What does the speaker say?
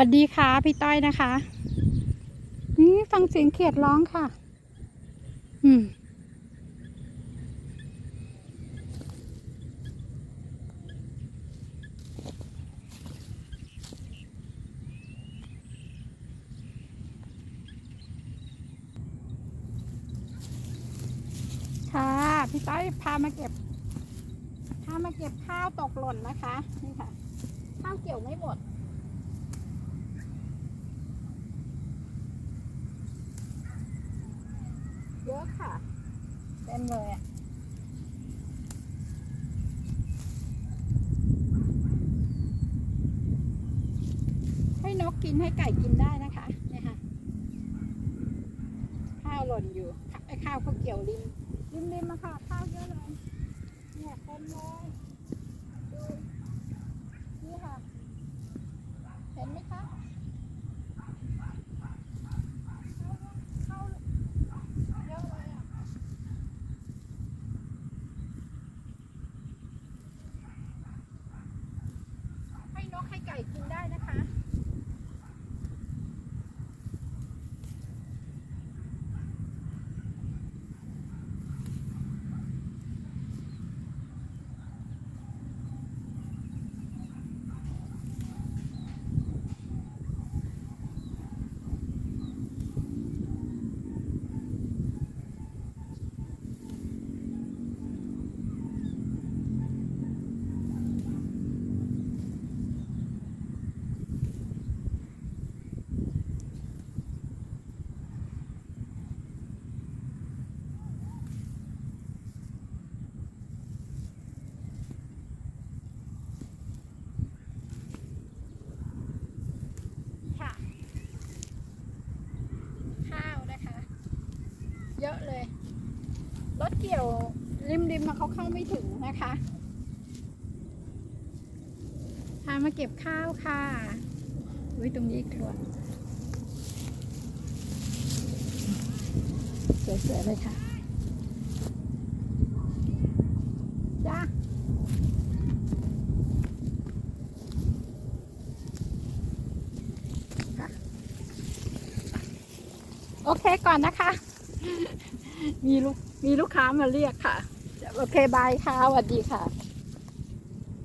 วัสดีค่ะพี่ต้อยนะคะนี่ฟังเสียงเขียดร้องค่ะ อืม ค่ะ พี่ต้อยพามาเก็บ พามาเก็บข้าวตกหล่นนะคะ นี่ค่ะ ข้าวเกี่ยวไม่หมด เยอะค่ะ เต็มเลยอะให้นกกินให้ไก่กินได้นะคะเนี่ยค่ะ ข้าวหล่นอยู่ไอ้ข้าวเขาเกี่ยวริมริมริมมาค่ะ ข้าวเยอะเลย เนี่ยเต็มเลยดูนี่ค่ะ เห็นไหมคะข้าวข้าวเยอะเลยอะ ให้ นกให้ไก่กินได้นะคะค่ะ ข้าวนะคะ เลย รถเกี่ยวริมริมมาเขาเข้าไม่ถึงนะคะพามาเก็บข้าวค่ะอุ้ยตรงนี้อีกตัวสวยๆเลยค่ะจ้าโอเคก่อนนะคะ มีลูกมีลูกค้ามาเรียกค่ะ โอเคบายค่ะสวัสดีค่ะ